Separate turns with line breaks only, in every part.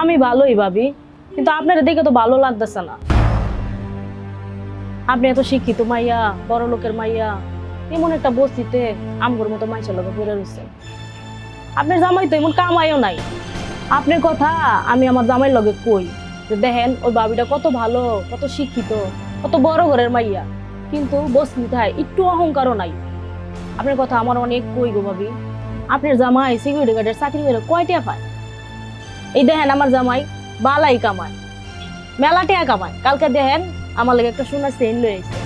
আমি ভালোই ভাবি, কিন্তু আপনার দেখে তো ভালো লাগতেছে না। আপনি এত শিক্ষিত মাইয়া, বড় লোকের মাইয়া, এমন একটা বস্তিতে আমগর মতো মাইসের লোকে পড়ে রয়েছেন আপনার জামাই তো এমন কামাইও নাই। আপনার কথা আমি আমার জামাইয়ের লগে কই, যে দেখেন ওই বাবিটা কত ভালো, কত শিক্ষিত, কত বড় ঘরের মাইয়া, কিন্তু বস্তিতায় একটু অহংকারও নাই। আপনার কথা আমার অনেক কই গো ভাবি। আপনার জামাই সিকিউরিটি গার্ডের চাকরি করে কয়টা পায়? এই দেখেন আমার জামাই, বালাই কামায় মেলা টেয়া কামায় কালকে দেখেন আমার লাগে একটা সোনার চেইন লয়ে এসে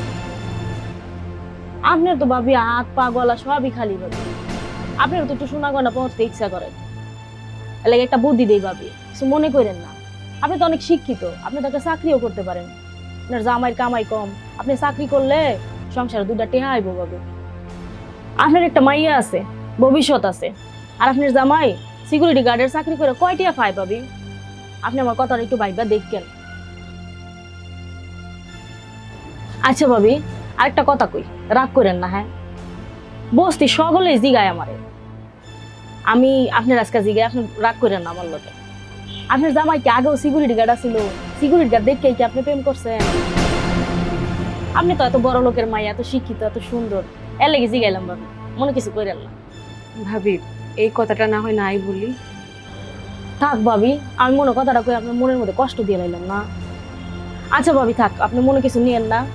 আপনার তো ভাবি হাত, পা, গলা সবই খালি ভাবি। আপনার তো একটু সোনা গয়না পৌঁছতে ইচ্ছা করে এর লাগে একটা বুদ্ধি দেই ভাবি, কিছু মনে করেন না। আপনি তো অনেক শিক্ষিত, আপনি তো একটা চাকরিও করতে পারেন। আপনার জামাইয়ের কামাই কম, আপনি চাকরি করলে সংসারে দুটা টেহা আইব ভাবে। আপনার একটা মাইয়া আছে, ভবিষ্যৎ আছে। আর আপনার জামাই সিকিউরিটি গার্ডের চাকরি করে কয়টিয়া পায় পাবি? আপনি আমার কথাটা একটু ভাইবা দেখবেন আচ্ছা ভাবি, আরেকটা কথা কই, রাগ করেন না হ্যাঁ? বস্তি সকলেই জিগায় আমারে। আমি আপনার আজকে জিগায়, আপনি রাগ করেন না আমার লোকে আপনার জামাই কি আগেও সিকিউরিটি গার্ড ছিল সিকিউরিটি গার্ড দেখে কি আপনি প্রেম করছেন? আপনি তো এত বড় লোকের মাই এত শিক্ষিত, এত সুন্দর। এর লেগে জিগাইলাম ভাবি, মনে কিছু করেন না।
ভাবি এই কথাটা না হয় নাই বলি।
থাক ভাবি, আমি মনে কথাটা কই আপনার মনের মধ্যে কষ্ট দিয়ে লাইলাম না। আচ্ছা ভাবি, থাক, আপনি মনে কিছু নিয়েন না।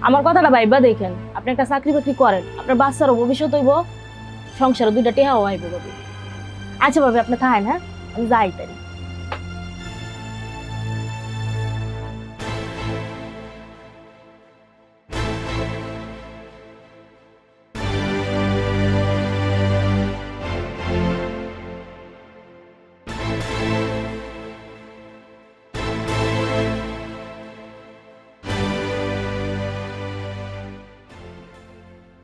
আমার কথাটা ভাইবা দেখেন, আপনি একটা চাকরি বাকরি করেন, আপনার বাচ্চারও ভবিষ্যৎ হইব, সংসারও দুইটা টেহাও আইব ভাবি। আচ্ছা ভাবি, আপনি থাকেন হ্যাঁ? আমি যাই তাই